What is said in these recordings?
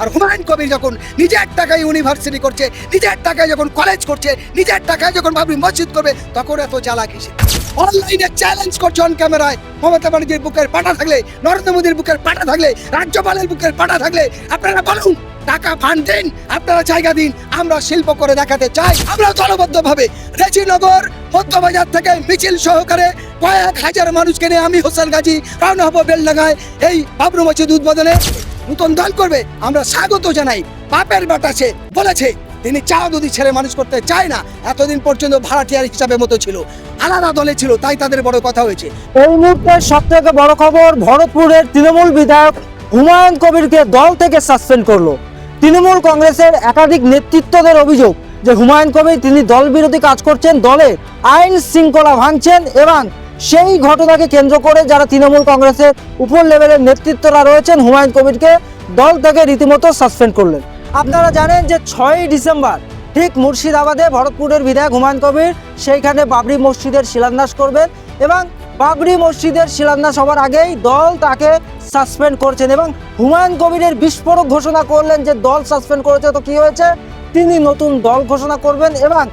আর হুমায়ুন কবির যখন নিজের টাকায় ইউনিভার্সিটি করছে, নিজের টাকায় যখন কলেজ করছে, নিজের টাকায় যখন ভাবি মসজিদ করবে, তখন এত জ্বালা কিসে অনলাইনে চ্যালেঞ্জ করছে অন ক্যামেরায় মমতা ব্যানার্জির বুকের পাটা থাকলে, নরেন্দ্র মোদীর বুকের পাটা থাকলে, রাজ্যপালের বুকের পাটা থাকলে, আপনারা বলুন, টাকা ফান্ড দিন, আপনারা জায়গা দিন, আমরা শিল্প করে দেখাতে চাই। আমরা দলবদ্ধভাবে রেজিনগর মধ্যবাজার থেকে মিছিল সহকারে কয়েক হাজার মানুষকে নিয়ে আমি হোসেন গাজী রওনা হব বেলডাঙ্গায় এই বাবরু মসজিদ উদ্বোধনে। নতুন দল করবে, আমরা স্বাগত জানাই। বাপের বাটাছে বলেছে, তিনি চা দুধি ছেড়ে মানুষ করতে চায় না। এতদিন পর্যন্ত ভাড়াটিয়ার হিসাবে মতো ছিল। আলাদা দলে ছিল, তাই তাদের বড় কথা হয়েছে। এই মুহূর্তে সব থেকে বড় খবর, ভরতপুরের তৃণমূল বিধায়ক হুমায়ুন কবিরকে দল থেকে সাসপেন্ড করল। তৃণমূল কংগ্রেসের একাধিক নেতৃত্বদের অভিযোগ যে হুমায়ুন কবির, তিনি দল বিরোধী কাজ করছেন, দলে আইন শৃঙ্খলা ভাঙছেন এবং সেই ঘটনাকে কেন্দ্র করে যারা তৃণমূল কংগ্রেসের উপর লেভেলের নেতৃত্বরা রয়েছেন হুমায়ুন কবিরকে দল থেকে রীতিমতো সাসপেন্ড করলেন। আপনারা জানেন যে ছয়ই ডিসেম্বর ঠিক মুর্শিদাবাদে ভরতপুরের বিধায়ক হুমায়ুন কবির সেইখানে বাবরি মসজিদের শিলান্যাস করবেন এবং বাবরি মসজিদের শিলান্যাস হওয়ার আগেই দল তাকে সাসপেন্ড করছেন এবং হুমায়ুন কবিরের বিস্ফোরক ঘোষণা করলেন যে দল সাসপেন্ড করেছে তো কি হয়েছে? তিনি নতুন দল ঘোষণা করবেন এবং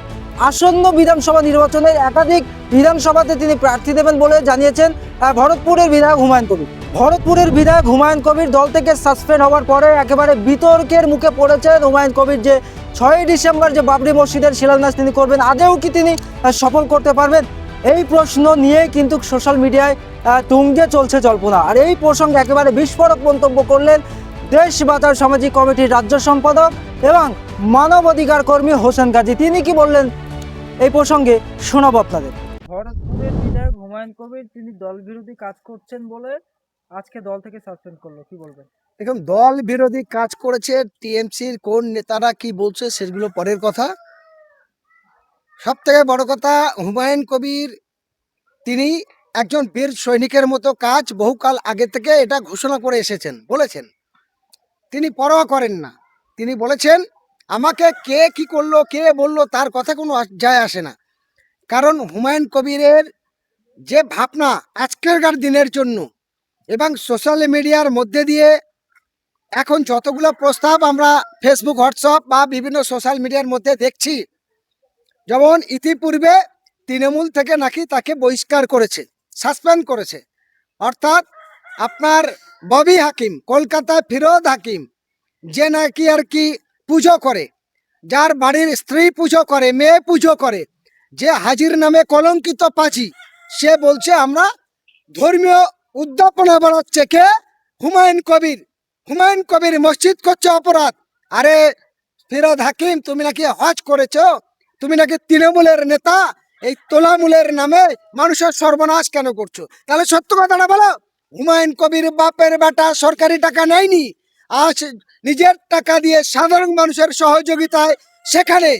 আসন্ন বিধানসভা নির্বাচনের একাধিক বিধানসভাতে তিনি প্রার্থী দেবেন বলে জানিয়েছেন ভরতপুরের বিধায়ক হুমায়ুন কবির। ভরতপুরের বিধায়ক হুমায়ুন কবির দল থেকে সাসপেন্ড হওয়ার পরে একেবারে বিতর্কের মুখে পড়েছেন হুমায়ুন কবির যে ছয়ই ডিসেম্বর যে বাবরি মসজিদের শিলান্যাস তিনি করবেন আদেও কি তিনি সফল করতে পারবেন? এই প্রশ্ন নিয়ে কিন্তু সোশ্যাল মিডিয়ায় তুঙ্গে চলছে জল্পনা। আর এই প্রসঙ্গে একেবারে বিস্ফোরক মন্তব্য করলেন দেশ বাঁচার সামাজিক কমিটির রাজ্য সম্পাদক এবং মানবাধিকার কর্মী হোসেন গাজী। তিনি কি বললেন? এই প্রসঙ্গে শোনাবো আপনাদের। ভরতপুরের বিধায়ক হুমায়ুন কবির তিনি দল বিরোধী কাজ করছেন বলে আজকে দল থেকে সাসপেন্ড করল কি বলবেন? দেখুন দল বিরোধী কাজ করেছে টিএমসির কোন নেতারা কি বলছে সেগুলো পরের কথা। সব থেকে বড় কথা হুমায়ুন কবির তিনি একজন বীর সৈনিকের মতো কাজ বহুকাল আগে থেকে এটা ঘোষণা করে এসেছেন বলেছেন। তিনি পরোয়া করেন না। তিনি বলেছেন আমাকে কে কি করল, কে বলল তার কথা কোনো যায় আসে না। কারণ হুমায়ুন কবিরের যে ভাবনা আজকেরকার দিনের জন্য এবং সোশ্যাল মিডিয়ার মধ্যে দিয়ে এখন যতগুলো প্রস্তাব আমরা ফেসবুক, হোয়াটসঅ্যাপ বা বিভিন্ন সোশ্যাল মিডিয়ার মধ্যে দেখছি, যেমন ইতিপূর্বে তৃণমূল থেকে নাকি তাকে বহিষ্কার করেছে, সাসপেন্ড করেছে। অর্থাৎ আপনার ববি হাকিম, কলকাতায় ফিরোজ হাকিম, যে নাকি আর কি পুজো করে। যার বাড়ির স্ত্রী পুজো করে, মেয়ে পুজো করে, যে হাজির নামে কলঙ্কিত পাচি, সে বলছে, আমরা ধর্মীয় উদ্যাপনা বাড়াচ্ছে কে? হুমায়ুন কবির। হুমায়ুন কবির মসজিদ করছে অপরাধ। আরে ফিরোদ হাকিম, তুমি নাকি হজ করেছ? তুমি নাকি তৃণমূলের নেতা? এই তোলামূলের নামে মানুষের সর্বনাশ কেন করছ? তাহলে সত্য কথাটা বলো। হুমায়ুন কবির বাপের বেটা সরকারি টাকা নেয়নি। আজ নিজের টাকা দিয়ে সাধারণ মানুষের সহযোগিতায় সেখানে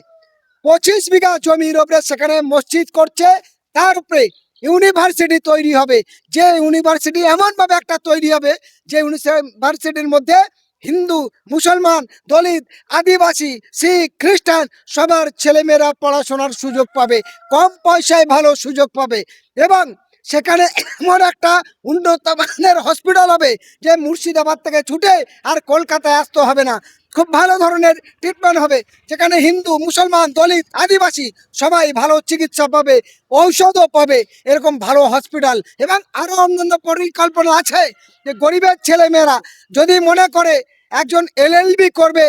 পঁচিশ বিঘা জমির উপরে সেখানে মসজিদ করছে, তার উপরে ইউনিভার্সিটি তৈরি হবে। যে ইউনিভার্সিটি এমনভাবে একটা তৈরি হবে যে ইউনিভার্সিটির মধ্যে হিন্দু, মুসলমান, দলিত, আদিবাসী, শিখ, খ্রিস্টান সবার ছেলেমেয়েরা পড়াশোনার সুযোগ পাবে, কম পয়সায় ভালো সুযোগ পাবে এবং সেখানে এমন একটা উন্নত মানের হসপিটাল হবে যে মুর্শিদাবাদ থেকে ছুটে আর কলকাতায় আসতে হবে না। খুব ভালো ধরনের ট্রিটমেন্ট হবে। যেখানে হিন্দু, মুসলমান, দলিত, আদিবাসী সবাই ভালো চিকিৎসা পাবে, ঔষধও পাবে। এরকম ভালো হসপিটাল এবং আরও অন্যান্য পরিকল্পনা আছে যে গরিবের ছেলেমেয়েরা যদি মনে করে একজন এলএলবি করবে,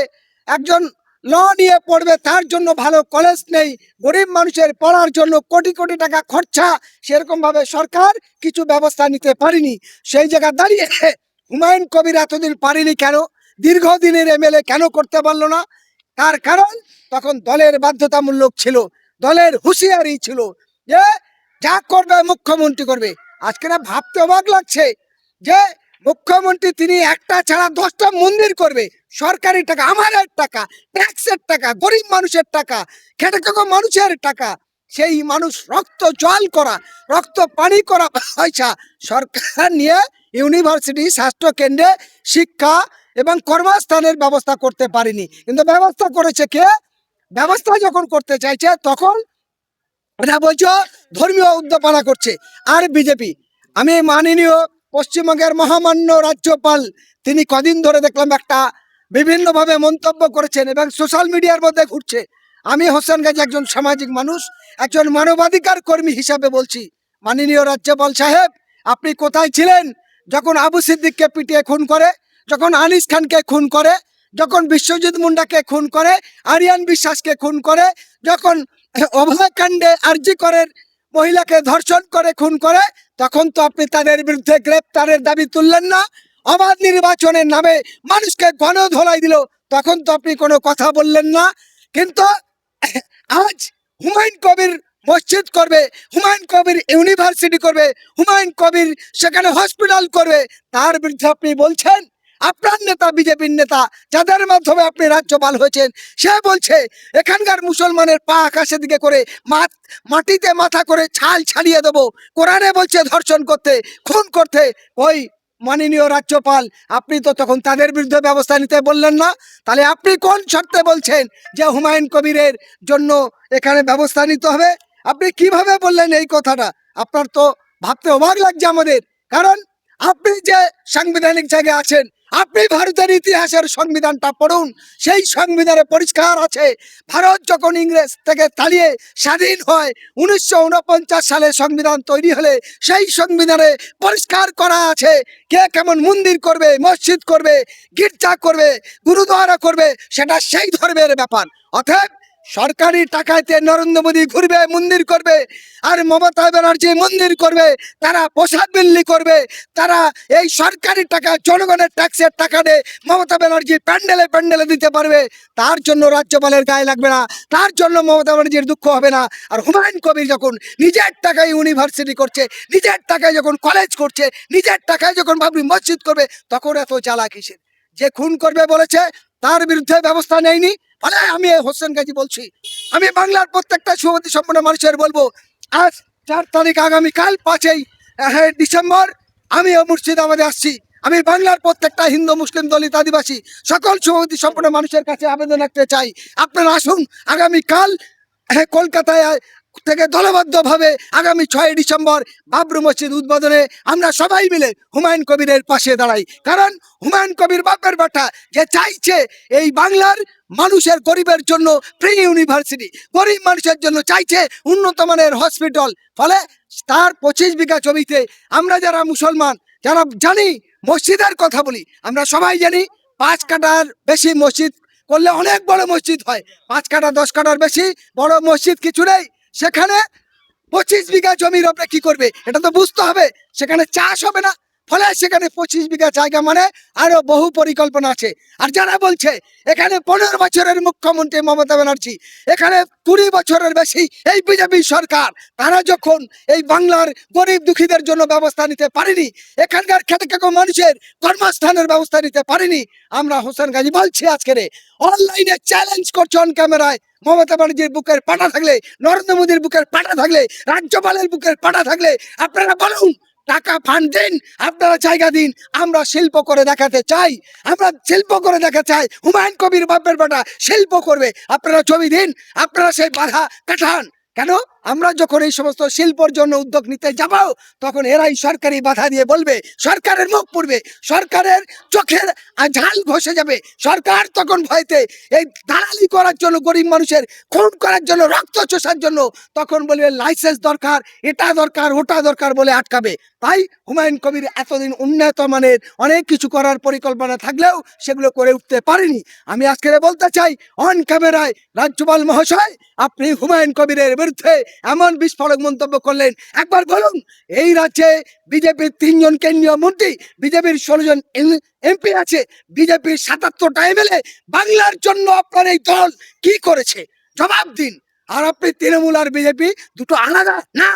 একজন ল নিয়ে পড়বে, তার জন্য ভালো কলেজ নেই, গরিব মানুষের পড়ার জন্য কোটি কোটি টাকা খরচা, সেরকমভাবে সরকার কিছু ব্যবস্থা নিতে পারেনি। সেই জায়গা দাঁড়িয়ে হুমায়ুন কবির এতদিন পারেনি কেন? দীর্ঘদিনের এমএলএ কেন করতে পারল না? তার কারণ তখন দলের বাধ্যতামূলক ছিল, দলের হুঁশিয়ারি ছিল যে যা করবে মুখ্যমন্ত্রী করবে। আজকে না ভাবতে অবাক লাগছে যে মুখ্যমন্ত্রী তিনি একটা ছাড়া দশটা মন্দির করবে। সরকারি টাকা, আমাদের টাকা, ট্যাক্সের টাকা, গরিব মানুষের টাকা খেটে খাওয়া মানুষের টাকা। সেই মানুষ রক্ত জল করা, রক্ত পানি করা পয়সা সরকার নিয়ে ইউনিভার্সিটি স্বাস্থ্য কেন্দ্রে শিক্ষা এবং কর্মস্থানের ব্যবস্থা করতে পারেনি। কিন্তু ব্যবস্থা করেছে কে? ব্যবস্থা যখন করতে চাইছে, তখন এটা বলছো, ধর্মীয় উদ্যাপনা করছে। আর বিজেপি, আমি মাননীয় পশ্চিমবঙ্গের মহামান্য রাজ্যপাল, তিনি কদিন ধরে দেখলাম একটা বিভিন্নভাবে মন্তব্য করেছেন এবং সোশ্যাল মিডিয়ার মধ্যে ঘুরছে। আমি হোসেন গাজী একজন সামাজিক মানুষ, একজন মানবাধিকার কর্মী হিসাবে বলছি। মাননীয় রাজ্যপাল সাহেব, আপনি কোথায় ছিলেন? যখন আবু সিদ্দিককে পিটিয়ে খুন করে, যখন আনিস খানকে খুন করে, যখন বিশ্বজিৎ মুন্ডাকে খুন করে, আরিয়ান বিশ্বাসকে খুন করে, যখন অভয়কাণ্ডে আরজি করের মহিলাকে ধর্ষণ করে, খুন করে তখন তো আপনি তাদের বিরুদ্ধে গ্রেপ্তারের দাবি তুললেন না। অবাধ নির্বাচনের নামে মানুষকে গণ ধোলাই দিল। তখন তো আপনি কোনো কথা বললেন না। কিন্তু আজ হুমায়ুন কবির মসজিদ করবে, হুমায়ুন কবির ইউনিভার্সিটি করবে, হুমায়ুন কবির সেখানে হসপিটাল করবে, তার বিরুদ্ধে আপনি বলছেন? আপনার নেতা, বিজেপির নেতা, যাদের মাধ্যমে আপনি রাজ্যপাল হয়েছেন, সে বলছে, এখানকার মুসলমানের পা আকাশের দিকে করে মাটিতে মাথা করে ছাল ছাড়িয়ে দেবো। কোরআনে বলছে, ধর্ষণ করতে, খুন করতে। ওই মাননীয় রাজ্যপাল, আপনি তো তখন তাদের বিরুদ্ধে ব্যবস্থা নিতে বললেন না। তাহলে আপনি কোন শর্তে বলছেন যে হুমায়ুন কবিরের জন্য এখানে ব্যবস্থা নিতে হবে? আপনি কীভাবে বললেন এই কথাটা? আপনার তো ভাবতে অবাক লাগছে আমাদের। কারণ আপনি যে সাংবিধানিক জায়গায় আছেন আপনি ভারতের ইতিহাসের সংবিধানটা পড়ুন, সেই সংবিধানে পরিষ্কার আছে, ভারত যখন ইংরেজ থেকে তাড়িয়ে স্বাধীন হয়, উনিশশো উনপঞ্চাশ সালে সংবিধান তৈরি হলে সেই সংবিধানে পরিষ্কার করা আছে, কে কেমন মন্দির করবে, মসজিদ করবে, গির্জা করবে গুরুদ্বারা করবে, সেটা সেই ধর্মের ব্যাপার। অতএব সরকারি টাকাতে নরেন্দ্র মোদী ঘুরবে, মন্দির করবে, আর মমতা ব্যানার্জি মন্দির করবে, তারা প্রসাদ বিল্লি করবে, তারা এই সরকারি টাকা, জনগণের ট্যাক্সের টাকা দিয়ে মমতা ব্যানার্জি প্যান্ডেলে প্যান্ডেলে দিতে পারবে। তার জন্য রাজ্যপালের গায়ে লাগবে না, তার জন্য মমতা ব্যানার্জির দুঃখ হবে না। আর হুমায়ুন কবির যখন নিজের টাকায় ইউনিভার্সিটি করছে, নিজের টাকায় যখন কলেজ করছে, নিজের টাকায় যখন ভাবি মসজিদ করবে, তখন এত জ্বালা যে খুন করবে বলেছে, তার বিরুদ্ধে ব্যবস্থা নেয়নি। ফলে আমি হোসেন গাজী বলছি। আমি বাংলার প্রত্যেকটা সুমতি সম্পন্ন মানুষের বলব, আজ চার তারিখ আগামীকাল পাঁচই ডিসেম্বর আমিও মুর্শিদাবাদে আসছি। আমি বাংলার প্রত্যেকটা হিন্দু মুসলিম দলিত আদিবাসী, সকল সুমতি সম্পন্ন মানুষের কাছে আবেদন রাখতে চাই। আপনারা আসুন আগামীকাল কলকাতায় থেকে দলবদ্ধভাবে আগামী ছয় ডিসেম্বর বাবরু মসজিদ উদ্বোধনে আমরা সবাই মিলে হুমায়ুন কবিরের পাশে দাঁড়াই। কারণ হুমায়ুন কবির বাপের বাটা যে চাইছে এই বাংলার মানুষের গরিবের জন্য ফ্রি ইউনিভার্সিটি গরিব মানুষের জন্য চাইছে উন্নত মানের হসপিটাল ফলে তার পঁচিশ বিঘা জমিতে আমরা যারা মুসলমান, যারা জানি মসজিদের কথা বলি, আমরা সবাই জানি পাঁচ কাটার বেশি মসজিদ করলে অনেক বড় মসজিদ হয়। পাঁচ কাটা দশ কাটার বেশি বড় মসজিদ কিছু নেই। সেখানে পঁচিশ বিঘা জমির ওপরে কি করবে? এটা তো বুঝতে হবে। সেখানে চাষ হবে না। ফলে সেখানে পঁচিশ বিঘা জায়গা মানে আরও বহু পরিকল্পনা আছে। আর যারা বলছে, এখানে পনেরো বছরের মুখ্যমন্ত্রী মমতা ব্যানার্জি, এখানে কুড়ি বছরের বেশি এই বিজেপি সরকার, তারা যখন এই বাংলার গরিব দুঃখীদের জন্য ব্যবস্থা নিতে পারেনি, এখানকার খেটে খেকো মানুষের কর্মস্থানের ব্যবস্থা নিতে পারেনি, আমরা হোসেন গাজী বলছি আজকের অনলাইনে চ্যালেঞ্জ করছে অন ক্যামেরায় মমতা ব্যানার্জির বুকের পাটা থাকলে, নরেন্দ্র মোদীর বুকের পাটা থাকলে, রাজ্যপালের বুকের পাটা থাকলে, আপনারা বলুন টাকা ফান্ড দিন, আপনারা জায়গা দিন, আমরা শিল্প করে দেখাতে চাই, আমরা শিল্প করে দেখা চাই, হুমায়ুন কবির বাপের বাটা শিল্প করবে, আপনারা ছবি দিন, আপনারা সেই বাধা কাটান। কেন? আমরা যখন এই সমস্ত শিল্পর জন্য উদ্যোগ নিতে যাব, তখন এরাই সরকারি বাধা দিয়ে বলবে, সরকারের মুখ পড়বে, সরকারের চোখের ঝাল ঘষে যাবে। সরকার তখন ভয়তে এই দালালি করার জন্য, গরিব মানুষের খুন করার জন্য, রক্ত চোষার জন্য, তখন বলবে লাইসেন্স দরকার, এটা দরকার, ওটা দরকার বলে আটকাবে। তাই হুমায়ুন কবির এতদিন উন্নত মানের অনেক কিছু করার পরিকল্পনা থাকলেও সেগুলো করে উঠতে পারেনি। আমি আজকে বলতে চাই অন ক্যামেরায় রাজ্যপাল মহাশয়, আপনি হুমায়ুন কবিরের বিরুদ্ধে এমন বিস্ফোরক মন্তব্য করলেন। একবার বলুন, এই রাজ্যে বিজেপির তিনজন কেন্দ্রীয় মন্ত্রী, বিজেপির ষোলো জন এমপি আছে, বিজেপির সাতাত্তরটা এমএলএ বাংলার জন্য আপনার এই দল কি করেছে? জবাব দিন। আর আপনি তৃণমূল আর বিজেপি দুটো আলাদা? না,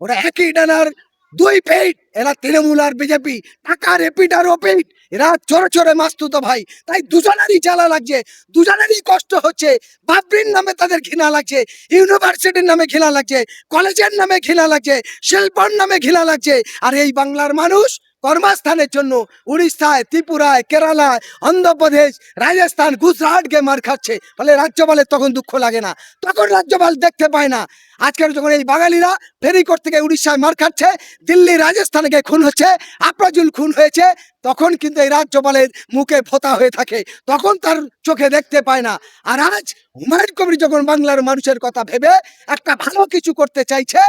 ওরা একই ডানার দুই পেট এরা তৃণমূল আর বিজেপি টাকার এপিট আর ওপিট এরা চোরে চোরে মাস্তুত ভাই। তাই দুজনেরই জ্বালা লাগছে। দুজনেরই কষ্ট হচ্ছে। বাবরির নামে তাদের ঘৃণা লাগছে। ইউনিভার্সিটির নামে ঘৃণা লাগছে। কলেজের নামে ঘৃণা লাগছে। শিল্পর নামে ঘৃণা লাগছে। আর এই বাংলার মানুষ কর্মস্থানের জন্য উড়িষ্যায়, ত্রিপুরায়, কেরালায়, অন্ধ্রপ্রদেশ, রাজস্থান গুজরাট গে মার খাচ্ছে। ফলে রাজ্যপালের তখন দুঃখ লাগে না। তখন রাজ্যপাল দেখতে পায় না। আজকের যখন এই বাঙালিরা ফেরিকোট থেকে উড়িষ্যায় মার খাচ্ছে, দিল্লি, রাজস্থানে গিয়ে খুন হচ্ছে আপ্রাজুল খুন হয়েছে, তখন কিন্তু এই রাজ্যপালের মুখে ফোতা হয়ে থাকে। তখন তার চোখে দেখতে পায় না। আর আজ হুমায়ুন কবির যখন বাংলার মানুষের কথা ভেবে একটা ভালো কিছু করতে চাইছে,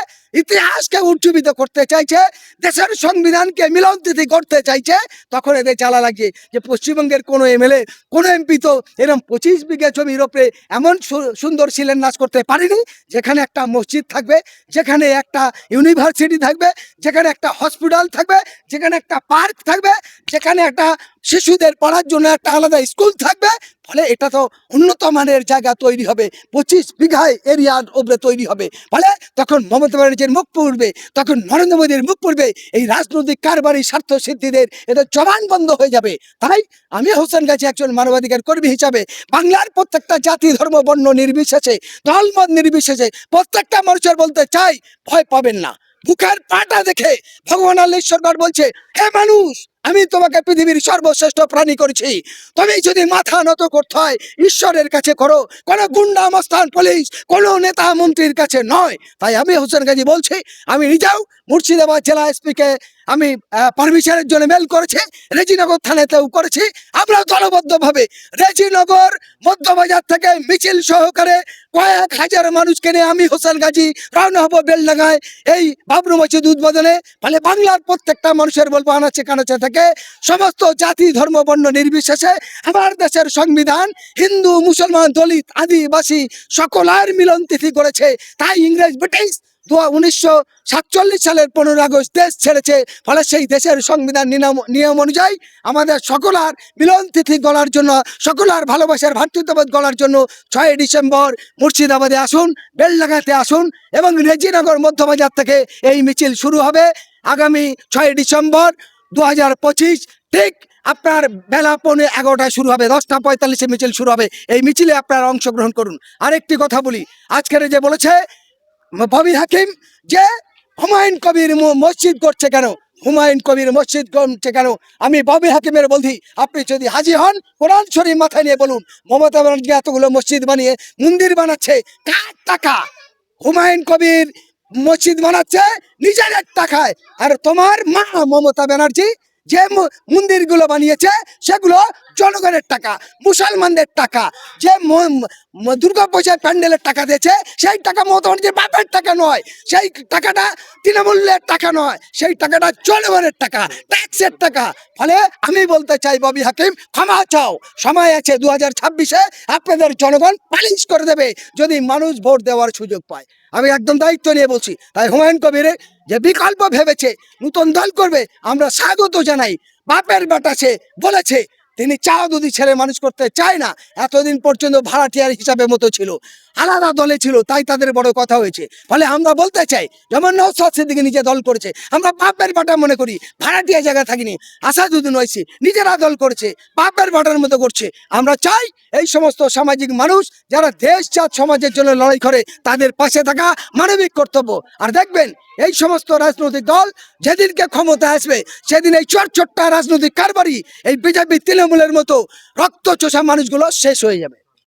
ইতিহাসকে উজ্জীবিত করতে চাইছে, দেশের সংবিধানকে মিলন তিথি করতে চাইছে, তখন এদের জ্বালা লাগে যে পশ্চিমবঙ্গের কোনো এমএলএ, কোনো এমপি তো এরকম পঁচিশ বিঘা জমির ওপরে এমন সুন্দর শিলান্যাস করতে পারেনি, যেখানে একটা মসজিদ থাকবে, যেখানে একটা ইউনিভার্সিটি থাকবে, যেখানে একটা হসপিটাল থাকবে, যেখানে একটা পার্ক থাকবে, যেখানে একটা শিশুদের পড়ার জন্য একটা আলাদা স্কুল থাকবে ফলে এটা তো উন্নত মানের জায়গা তৈরি হবে। পঁচিশ বিঘায় এরিয়ার ওপরে তৈরি হবে। ফলে তখন মমতা ব্যানার্জির মুখ পড়বে, তখন নরেন্দ্র মোদীর মুখ পড়বে, এই রাজনৈতিক কারবারি স্বার্থ সিদ্ধিদের এদের জবান বন্ধ হয়ে যাবে। তাই আমি হোসেন গাছি একজন মানবাধিকার কর্মী হিসাবে বাংলার প্রত্যেকটা জাতি, ধর্ম, বর্ণ নির্বিশেষে, দলমত নির্বিশেষে প্রত্যেকটা মানুষের বলতে চাই, ভয় পাবেন না। বুকের পাটা দেখে ভগবান আল্লাহ ঈশ্বরগড় বলছে, হে মানুষ আমি তোমাকে পৃথিবীর সর্বশ্রেষ্ঠ প্রাণী করেছি। তুমি যদি মাথা নত করতে হয়, ঈশ্বরের কাছে করো। কোনো গুন্ডা মস্তান পুলিশ, কোনো নেতা মন্ত্রীর কাছে নয়। তাই আমি হোসেন গাজী বলছি, আমি নিজেও মুর্শিদাবাদ জেলা এসপিকে আমি পারমিশনের জন্য মেল করেছি, রেজিনগর থানাতেও করেছি। আমরা দলবদ্ধভাবে রেজিনগর মধ্যবাজার থেকে মিছিল সহকারে কয়েক হাজার মানুষকে নিয়ে আমি হোসেন গাজী রওনা হব বেলডাঙ্গায়। এই বাবরু মসজিদ উদ্বোধনে, ফলে বাংলার প্রত্যেকটা মানুষের বলব আনাচে কানাচে থেকে সমস্ত জাতি, ধর্ম, বর্ণ নির্বিশেষে আমার দেশের সংবিধান, হিন্দু, মুসলমান, দলিত, আদিবাসী সকলের মিলন তিথি করেছে। তাই ইংরেজ, ব্রিটিশ দু উনিশশো সাতচল্লিশ সালের পনেরো আগস্ট দেশ ছেড়েছে। ফলে সেই দেশের সংবিধান নিয়ম অনুযায়ী আমাদের সকলার মিলন তিথি গলার জন্য, সকলার ভালোবাসার ভাতৃত্ববোধ গলার জন্য ছয় ডিসেম্বর মুর্শিদাবাদে আসুন, বেলডাঙ্গাতে আসুন এবং রেজিনগর মধ্যবাজার থেকে এই মিছিল শুরু হবে আগামী ছয় ডিসেম্বর দু হাজার পঁচিশ। ঠিক আপনার বেলা পৌনে এগারোটায় শুরু হবে, দশটা পঁয়তাল্লিশে মিছিল শুরু হবে। এই মিছিলে আপনারা অংশগ্রহণ করুন। আরেকটি কথা বলি, আজকের যে বলেছে ববি হাকিম, যে হুমায়ুন কবির মসজিদ করছে কেন? হুমায়ুন কবির মসজিদ করছে কেন? আমি ববি হাকিমের বলছি, আপনি যদি হাজি হন, কোরআন শরীফ মাথায় নিয়ে বলুন, মমতা ব্যানার্জি এতগুলো মসজিদ বানিয়ে মন্দির বানাচ্ছে, কার টাকা? হুমায়ুন কবির মসজিদ বানাচ্ছে, নিজের টাকায়। আর তোমার মা মমতা ব্যানার্জি যে মন্দিরগুলো বানিয়েছে, সেগুলো জনগণের টাকা, মুসলমানদের টাকা। যে দুর্গা পূজার প্যান্ডেলের টাকা দিয়েছে, সেই টাকা মমতা বাপের টাকা নয়, সেই টাকাটা তৃণমূলের টাকা নয়, সেই টাকাটা জনগণের টাকা ট্যাক্সের টাকা। ফলে আমি বলতে চাই, ববি হাকিম, ক্ষমা চাও। সময় আছে দু হাজার ছাব্বিশে, আপনাদের জনগণ পালিশ করে দেবে, যদি মানুষ ভোট দেওয়ার সুযোগ পায়। আমি একদম দায়িত্ব নিয়ে বলছি, তাই হুমায়ুন কবিরে যে বিকল্প ভেবেছে, নতুন দল করবে, আমরা স্বাগত জানাই। বাপের বাটাছে বলেছে তিনি চা দুদি ছেড়ে মানুষ করতে চায় না, এতদিন পর্যন্ত ভাড়াটিয়ার হিসাবে মতো ছিল। আলাদা দলে ছিল, তাই তাদের বড় কথা হয়েছে। ফলে আমরা বলতে চাই, যেমন নৌসাদ সিদ্দিকি নিজে দল করেছে, আমরা বাপের বাটা মনে করি, ভাড়াটিয়া জায়গা থাকিনি। আসাদুদ্দিন হয়েছে নিজেরা দল করেছে, বাপের বাটার মতো করছে। আমরা চাই এই সমস্ত সামাজিক মানুষ, যারা দেশ, জাত, সমাজের জন্য লড়াই করে, তাদের পাশে থাকা মানবিক কর্তব্য। আর দেখবেন এই সমস্ত রাজনৈতিক দল যেদিনকে ক্ষমতা আসবে, সেদিন এই চট চট্টা রাজনৈতিক কারবারি এই বিজেপি তৃণমূলের মতো রক্ত চোষা মানুষগুলো শেষ হয়ে যাবে।